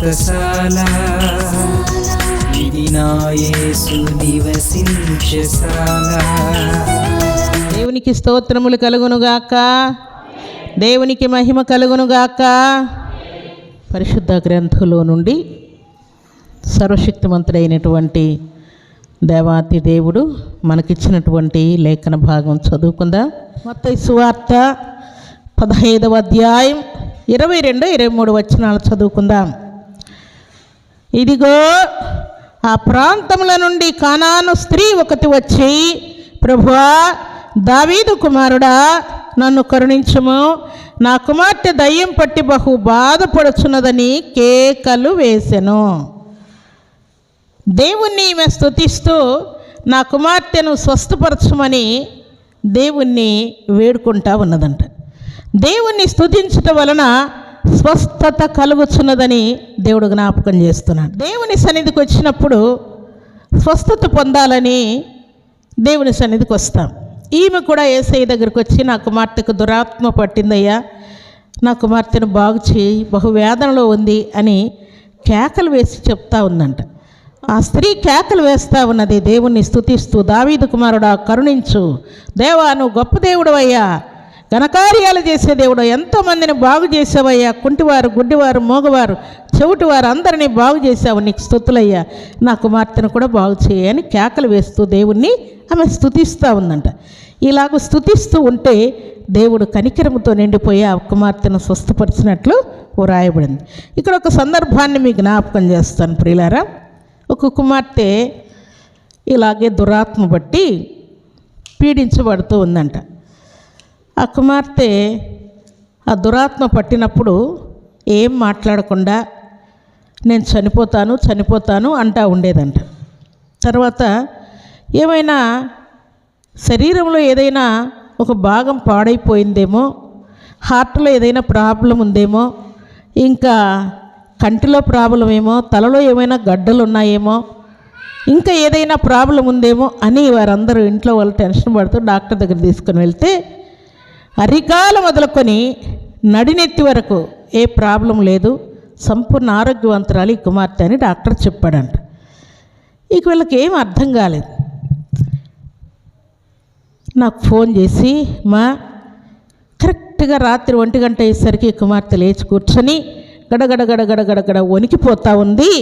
వ్రతశాల ఇది నివసించశాల దేవునికి స్తోత్రములు కలుగునుగాక. దేవునికి మహిమ కలుగునుగాక. పరిశుద్ధ గ్రంథంలో నుండి సర్వశక్తిమంతుడైనటువంటి దేవాతి దేవుడు మనకిచ్చినటువంటి లేఖన భాగం చదువుకుందాం? మొత్త సువార్త పదహైదవ అధ్యాయం ఇరవై రెండు ఇరవై మూడు వచనాలు చదువుకుందాం. ఇదిగో ఆ ప్రాంతముల నుండి కానాను స్త్రీ ఒకటి వచ్చి ప్రభువా దావీదు కుమారుడా నన్ను కరుణించము. నా కుమార్తె దయ్యం పట్టి బహు బాధపడుచున్నదని కేకలు వేసెను. దేవుణ్ణి ఈమె స్తుతిస్తూ నా కుమార్తెను స్వస్థపరచమని దేవుణ్ణి వేడుకుంటా ఉన్నదంట. దేవుణ్ణి స్థుతించటం వలన స్వస్థత కలుగుచున్నదని దేవుడు జ్ఞాపకం చేస్తున్నాడు. దేవుని సన్నిధికి వచ్చినప్పుడు స్వస్థత పొందాలని దేవుని సన్నిధికి వస్తాం. ఈమె కూడా ఏసై దగ్గరికి వచ్చి నా కుమార్తెకు దురాత్మ పట్టిందయ్యా. నా కుమార్తెను బాగు చేయి. బహు వేదనలో ఉంది అని కేకలు వేసి చెప్తా ఉందంట. ఆ స్త్రీ కేకలు వేస్తా ఉన్నది దేవుణ్ణి స్థుతిస్తూ దావీదు కుమారుడా కరుణించు. దేవా నువ్వు గొప్ప దేవుడు అయ్యా ఘనకార్యాలు చేసే దేవుడు. ఎంతోమందిని బాగు చేసావయ్యా. కుంటివారు గుడ్డివారు మోగవారు చెవిటివారు అందరినీ బాగు చేసావు నీకు స్థుతులయ్యా. నా కుమార్తెను కూడా బాగు చేయని కేకలు వేస్తూ దేవుణ్ణి ఆమె స్థుతిస్తూ ఉందంట. ఇలాగ స్థుతిస్తూ ఉంటే దేవుడు కనికరముతో నిండిపోయి ఆ కుమార్తెను స్వస్థపరిచినట్లు వ్రాయబడింది ఇక్కడ ఒక సందర్భాన్ని మీకు జ్ఞాపకం చేస్తాను ప్రియులారా. ఒక కుమార్తె ఇలాగే దురాత్మ బట్టి పీడించబడుతూ ఉందంట. ఆ కుమార్తె ఆ దురాత్మ పట్టినప్పుడు ఏం మాట్లాడకుండా నేను చనిపోతాను చనిపోతాను అంటా ఉండేదంట. తర్వాత ఏమైనా శరీరంలో ఏదైనా ఒక భాగం పాడైపోయిందేమో హార్ట్లో ఏదైనా ప్రాబ్లం ఉందేమో ఇంకా కంటిలో ప్రాబ్లం ఏమో తలలో ఏమైనా గడ్డలు ఉన్నాయేమో ఇంకా ఏదైనా ప్రాబ్లం ఉందేమో అని వారందరూ ఇంట్లో వాళ్ళు టెన్షన్ పడుతూ డాక్టర్ దగ్గర తీసుకుని వెళ్తే అరికాల మొదలుకొని నడినెత్తి వరకు ఏ ప్రాబ్లం లేదు. సంపూర్ణ ఆరోగ్యవంతురాలు ఈ కుమార్తె అని డాక్టర్ చెప్పాడంట. ఇక వీళ్ళకి ఏం అర్థం కాలేదు. నాకు ఫోన్ చేసి మా కరెక్ట్గా రాత్రి ఒంటి గంట అయ్యేసరికి ఈ కుమార్తె లేచి కూర్చొని గడగడ గడగడ గడగడ వణికిపోతా ఉంది.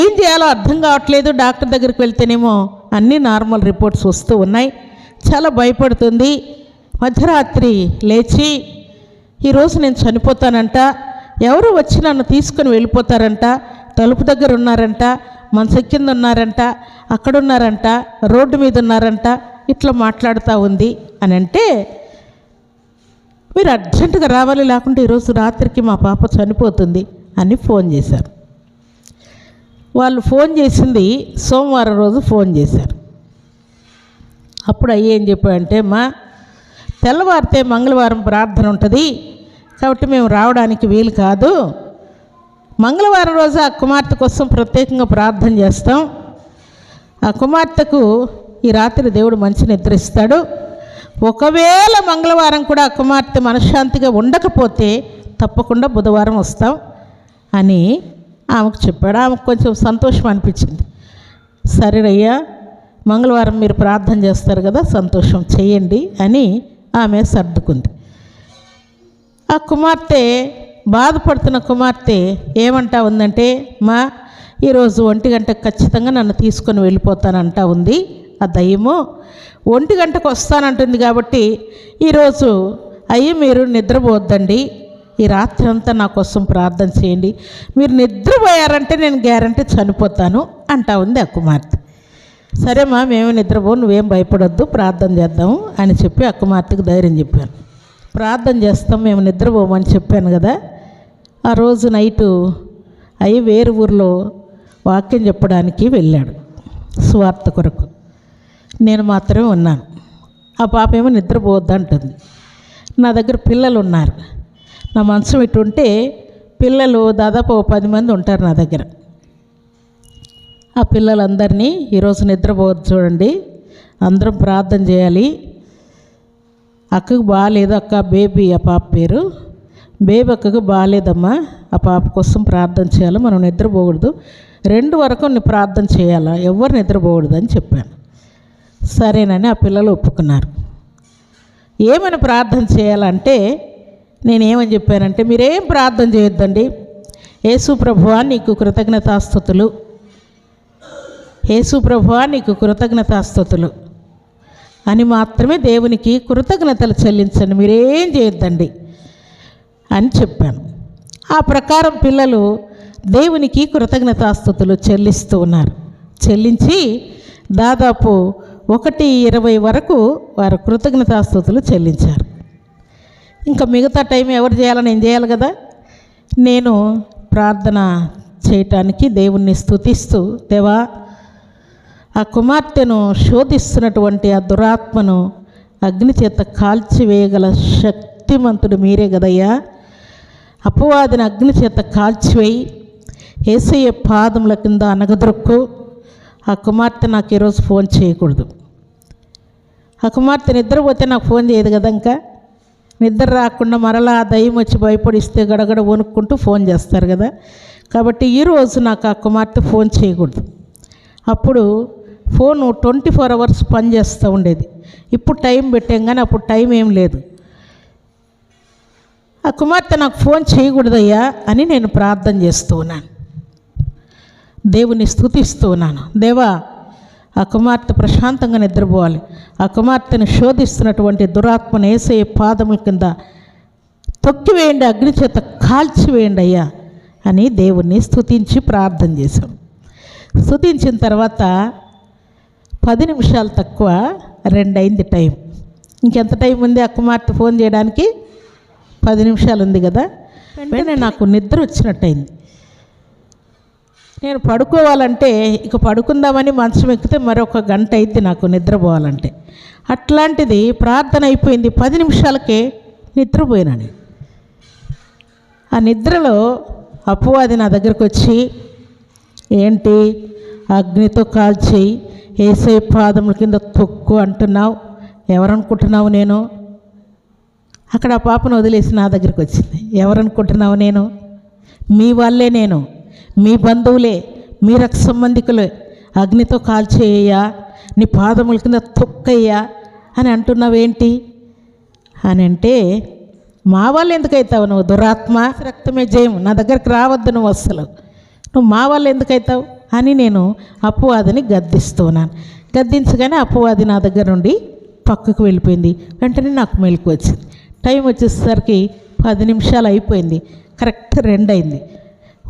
ఏం చేయాలో అర్థం కావట్లేదు డాక్టర్ దగ్గరికి వెళ్తేనేమో అన్నీ నార్మల్ రిపోర్ట్స్ వస్తూ ఉన్నాయి. చాలా భయపడుతుంది. మధ్యరాత్రి లేచి ఈరోజు నేను చనిపోతానంట. ఎవరు వచ్చి నన్ను తీసుకొని వెళ్ళిపోతారంట? తలుపు దగ్గర ఉన్నారంట మనసు కింద ఉన్నారంట అక్కడ ఉన్నారంట రోడ్డు మీద ఉన్నారంట. ఇట్లా మాట్లాడుతూ ఉంది. అని అంటే మీరు అర్జెంటుగా రావాలి లేకుంటే ఈరోజు రాత్రికి మా పాప చనిపోతుంది అని ఫోన్ చేశారు. వాళ్ళు ఫోన్ చేసింది సోమవారం రోజు ఫోన్ చేశారు. అప్పుడు అయ్యి ఏం చెప్పాడంటే మా తెల్లవారితే మంగళవారం ప్రార్థన ఉంటుంది. కాబట్టి మేము రావడానికి వీలు కాదు. మంగళవారం రోజు ఆ కుమార్తె కోసం ప్రత్యేకంగా ప్రార్థన చేస్తాం. ఆ కుమార్తెకు ఈ రాత్రి దేవుడు మంచి నిద్ర ఇస్తాడు ఒకవేళ మంగళవారం కూడా ఆ కుమార్తె మనశ్శాంతిగా ఉండకపోతే తప్పకుండా బుధవారం వస్తాం అని ఆమెకు చెప్పాడు. ఆమెకు కొంచెం సంతోషం అనిపించింది. సరేనయ్యా మంగళవారం మీరు ప్రార్థన చేస్తారు కదా సంతోషం చేయండి అని ఆమె సర్దుకుంది. ఆ కుమార్తె బాధపడుతున్న కుమార్తె ఏమంటా ఉందంటే మా ఈరోజు ఒంటి గంట ఖచ్చితంగా నన్ను తీసుకొని వెళ్ళిపోతానంటా ఉంది. ఆ దయ్యము ఒంటి గంటకు వస్తానంటుంది కాబట్టి ఈరోజు అయ్యి మీరు నిద్రపోద్దండి. ఈ రాత్రి అంతా నా కోసం ప్రార్థన చేయండి. మీరు నిద్రపోయారంటే నేను గ్యారంటీ చనిపోతాను అంటా ఉంది ఆ కుమార్తె. సరే మేము నిద్రపో నువ్వేం భయపడొద్దు ప్రార్థన చేద్దాము అని చెప్పి ఆ ధైర్యం చెప్పాను ప్రార్థన చేస్తాం మేము నిద్రపోమని చెప్పాను కదా. ఆ రోజు నైటు అయ్యి వేరు ఊరిలో వాక్యం చెప్పడానికి వెళ్ళాడు స్వార్థ కొరకు. నేను మాత్రమే ఉన్నాను. ఆ పాప ఏమో నిద్రపోవద్దంటుంది నా దగ్గర పిల్లలు ఉన్నారు. నా మంచం ఇటు ఉంటే పిల్లలు దాదాపు ఒక పది మంది ఉంటారు నా దగ్గర. ఆ పిల్లలందరినీ ఈరోజు నిద్రపోవద్దు చూడండి. అందరం ప్రార్థన చేయాలి. అక్కకు బాగాలేదు అక్క బేబీ ఆ పాప పేరు. బేబీ అక్కకు బాగాలేదమ్మా ఆ పాప కోసం ప్రార్థన చేయాలి. మనం నిద్రపోకూడదు. రెండు వరకు ప్రార్థన చేయాలా? ఎవరు నిద్రపోకూడదు అని చెప్పాను. సరేనని ఆ పిల్లలు ఒప్పుకున్నారు. ఏమని ప్రార్థన చేయాలంటే నేనేమని చెప్పానంటే మీరేం ప్రార్థన చేయొద్దండి? యేసు ప్రభువా నీకు కృతజ్ఞతాస్థుతులు. యేసు ప్రభువా నీకు కృతజ్ఞతాస్థుతులు అని మాత్రమే దేవునికి కృతజ్ఞతలు చెల్లించండి మీరేం చేయొద్దండి అని చెప్పాను. ఆ ప్రకారం పిల్లలు దేవునికి కృతజ్ఞతాస్థుతులు చెల్లిస్తూ ఉన్నారు. చెల్లించి దాదాపు ఒకటి ఇరవై వరకు వారు కృతజ్ఞతాస్థుతులు చెల్లించారు. ఇంకా మిగతా టైం ఎవరు చేయాలని నేను చేయాలి కదా? నేను ప్రార్థన చేయటానికి దేవుణ్ణి స్తుతిస్తూ దేవా ఆ కుమార్తెను శోధిస్తున్నటువంటి ఆ దురాత్మను అగ్ని చేత కాల్చివేయగల శక్తిమంతుడు మీరే కదయ్యా. అపవాదిని అగ్ని చేత కాల్చివేయి ఏసయ్య పాదముల కింద అనగదొరుక్కు ఆ కుమార్తె నాకు ఈరోజు ఫోన్ చేయకూడదు. ఆ కుమార్తె నిద్రపోతే నాకు ఫోన్ చేయదు కదా ఇంకా. నిద్ర రాకుండా మరలా ఆ దయ్యం వచ్చి భయపడిస్తే గడగడ వణుక్కుంటూ ఫోన్ చేస్తారు కదా. కాబట్టి ఈరోజు నాకు ఆ కుమార్తె ఫోన్ చేయకూడదు. అప్పుడు ఫోను ట్వంటీ ఫోర్ అవర్స్ పనిచేస్తూ ఉండేది. ఇప్పుడు టైం పెట్టాం కానీ అప్పుడు టైం ఏం లేదు. ఆ కుమార్తె నాకు ఫోన్ చేయకూడదయ్యా అని నేను ప్రార్థన చేస్తూ ఉన్నాను. దేవుని స్తుతిస్తూ ఉన్నాను. దేవా ఆ కుమార్తె ప్రశాంతంగా నిద్రపోవాలి. ఆ కుమార్తెను శోధిస్తున్నటువంటి దురాత్మను వేసే పాదముల కింద తొక్కివేయండి అగ్ని చేత కాల్చివేయండి అయ్యా అని దేవుణ్ణి స్తుతించి ప్రార్థన చేశాం. స్థుతించిన తర్వాత పది నిమిషాలు తక్కువ రెండైంది టైం. ఇంకెంత టైం ఉంది ఆ కుమార్తె ఫోన్ చేయడానికి? పది నిమిషాలు ఉంది కదా. వెంటనే నాకు నిద్ర వచ్చినట్టయింది. నేను పడుకోవాలంటే ఇక పడుకుందామని మంచం ఎక్కితే మరొక గంట అయితే నాకు నిద్రపోవాలంటే. అట్లాంటిది ప్రార్థన అయిపోయింది. పది నిమిషాలకే నిద్రపోయినాను ఆ నిద్రలో అపవాది నా దగ్గరకు వచ్చి ఏంటి? అగ్నితో కాల్చి ఏసై పాదముల కింద తొక్కు అంటున్నావు. ఎవరనుకుంటున్నావు నేను? అక్కడ ఆ పాపను వదిలేసి నా దగ్గరికి వచ్చింది. ఎవరనుకుంటున్నావు నేను? మీ వాళ్ళే నేను. మీ బంధువులే. మీ రక్త సంబంధికులే. అగ్నితో కాల్చేయ్యా. నీ పాదముల కింద తొక్కయ్యా. అని అంటున్నావేంటి? అని అంటే మా వాళ్ళు ఎందుకైతావు నువ్వు? దురాత్మ రక్తమే జయం నా దగ్గరికి రావద్దు నువ్వు అస్సలు. నువ్వు మా వాళ్ళు ఎందుకైతావు? అని నేను అప్పువాదిని గద్దిస్తున్నాను. గద్దించగానే అప్పువాది నా దగ్గర నుండి పక్కకు వెళ్ళిపోయింది. వెంటనే నాకు మెలకు వచ్చింది. టైం వచ్చేసరికి పది నిమిషాలు అయిపోయింది. కరెక్ట్ రెండు అయింది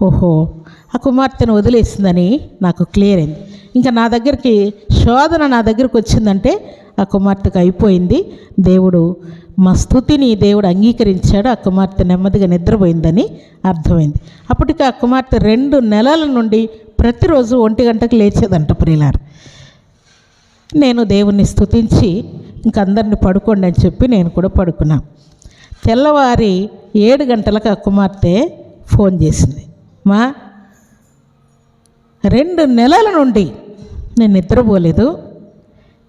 ఓహో ఆ కుమార్తెను వదిలేసిందని నాకు క్లియర్ అయింది. ఇంకా నా దగ్గరికి శోధన నా దగ్గరికి వచ్చిందంటే ఆ కుమార్తెకు అయిపోయింది. దేవుడు మా స్థుతిని దేవుడు అంగీకరించాడు. ఆ కుమార్తె నెమ్మదిగా నిద్రపోయిందని అర్థమైంది. అప్పటికి ఆ కుమార్తె రెండు నెలల నుండి ప్రతిరోజు ఒంటి గంటకు లేచేదంట ప్రియులారు. నేను దేవుణ్ణి స్థుతించి ఇంక అందరిని పడుకోండి అని చెప్పి నేను కూడా పడుకున్నా. తెల్లవారి ఏడు గంటలకు ఆ కుమార్తె ఫోన్ చేసింది. మా రెండు నెలల నుండి నేను నిద్రపోలేదు.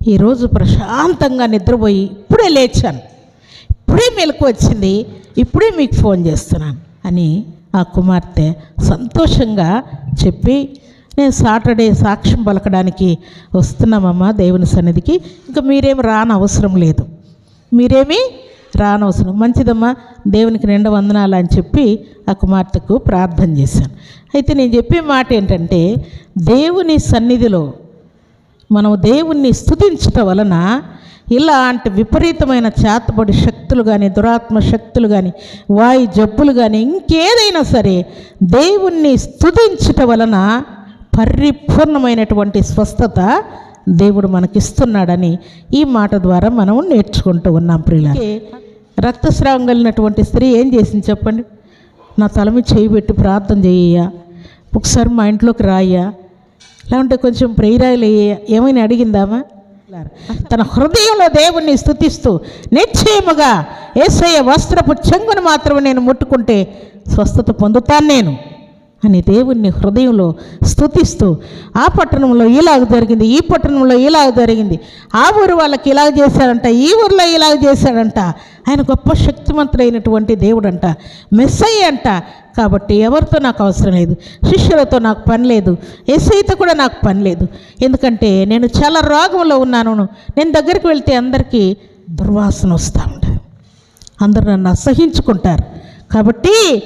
ఈరోజు ప్రశాంతంగా నిద్రపోయి ఇప్పుడే లేచాను. ఇప్పుడే మెలకు వచ్చింది. ఇప్పుడే మీకు ఫోన్ చేస్తున్నాను అని ఆ కుమార్తె సంతోషంగా చెప్పి నేను సాటర్డే సాక్ష్యం పలకడానికి వస్తున్నామమ్మా దేవుని సన్నిధికి. ఇంకా మీరేం రానవసరం అవసరం లేదు. మీరేమీ రానవసరం. మంచిదమ్మా దేవునికి నిండా వందనాలు అని చెప్పి ఆ కుమార్తెకు ప్రార్థన చేశాను. అయితే నేను చెప్పే మాట ఏంటంటే దేవుని సన్నిధిలో మనం దేవుణ్ణి స్థుతించటం వలన ఇలాంటి విపరీతమైన చేతబడి శక్తులు కానీ దురాత్మ శక్తులు కానీ వాయు జబ్బులు కానీ ఇంకేదైనా సరే దేవుణ్ణి స్థుతించటం వలన పరిపూర్ణమైనటువంటి స్వస్థత దేవుడు మనకిస్తున్నాడని ఈ మాట ద్వారా మనం నేర్చుకుంటూ ఉన్నాం ప్రియుల రక్తస్రావం కలిగినటువంటి స్త్రీ ఏం చేసింది చెప్పండి? నా తల మీద చేయి పెట్టి ప్రార్థన చేయ్యా ఒకసారి మా ఇంట్లోకి రాయ్యా. లేకుంటే కొంచెం ప్రేరాయలు ఏమైనా అడిగిందామా తన హృదయంలో దేవుణ్ణి స్థుతిస్తూ నిశ్చయముగా ఏసయ్య వస్త్రపు చెంగును మాత్రమే నేను ముట్టుకుంటే స్వస్థత పొందుతాను నేను. అని దేవుణ్ణి హృదయంలో స్థుతిస్తూ ఆ పట్టణంలో ఇలాగ జరిగింది ఈ పట్టణంలో ఇలాగ జరిగింది ఆ ఊరు వాళ్ళకి ఇలాగ చేశాడంట ఈ ఊరిలో ఇలాగ చేశాడంట. ఆయన గొప్ప శక్తివంతుడైనటువంటి దేవుడంట మెస్సై అంట. కాబట్టి ఎవరితో నాకు అవసరం లేదు శిష్యులతో నాకు పని లేదు ఎస్ఐతో కూడా నాకు పని లేదు. ఎందుకంటే నేను చాలా రోగంలో ఉన్నాను నేను దగ్గరికి వెళ్తే అందరికీ దుర్వాసన వస్తూ ఉంటుంది. అందరూ నన్ను అసహించుకుంటారు. కాబట్టి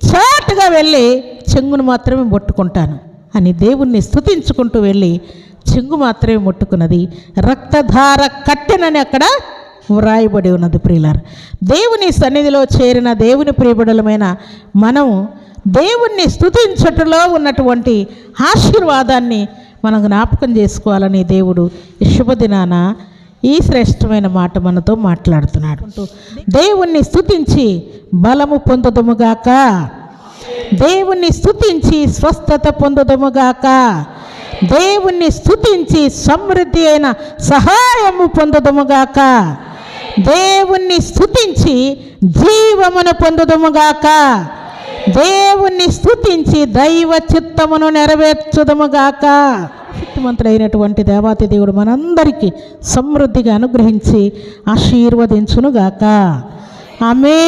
చాటుగా వెళ్ళి చెంగును మాత్రమే ముట్టుకుంటాను అని దేవుణ్ణి స్తుతించుకుంటూ వెళ్ళి చెంగు మాత్రమే ముట్టుకున్నది. రక్తధార కట్టెనని అక్కడ వ్రాయబడి ఉన్నది ప్రియులారు. దేవుని సన్నిధిలో చేరిన దేవుని ప్రియబడులమైన మనం దేవుణ్ణి స్థుతించటలో ఉన్నటువంటి ఆశీర్వాదాన్ని మనం జ్ఞాపకం చేసుకోవాలని దేవుడు శుభదినాన ఈ శ్రేష్టమైన మాట మనతో మాట్లాడుతున్నాడు. దేవుణ్ణి స్థుతించి బలము పొందుదముగాక దేవుణ్ణి స్థుతించి స్వస్థత పొందుదముగాక దేవుణ్ణి స్థుతించి సమృద్ధి అయిన సహాయము పొందుదముగాక దేవుణ్ణి స్థుతించి జీవమును పొందుదముగాక దేవుణ్ణి స్తుతించి దైవ చిత్తమును నెరవేర్చుదముగాక. శక్తిమంతుడైనటువంటి దేవాతి దేవుడు మనందరికీ సమృద్ధిగా అనుగ్రహించి ఆశీర్వదించునుగాక. ఆమె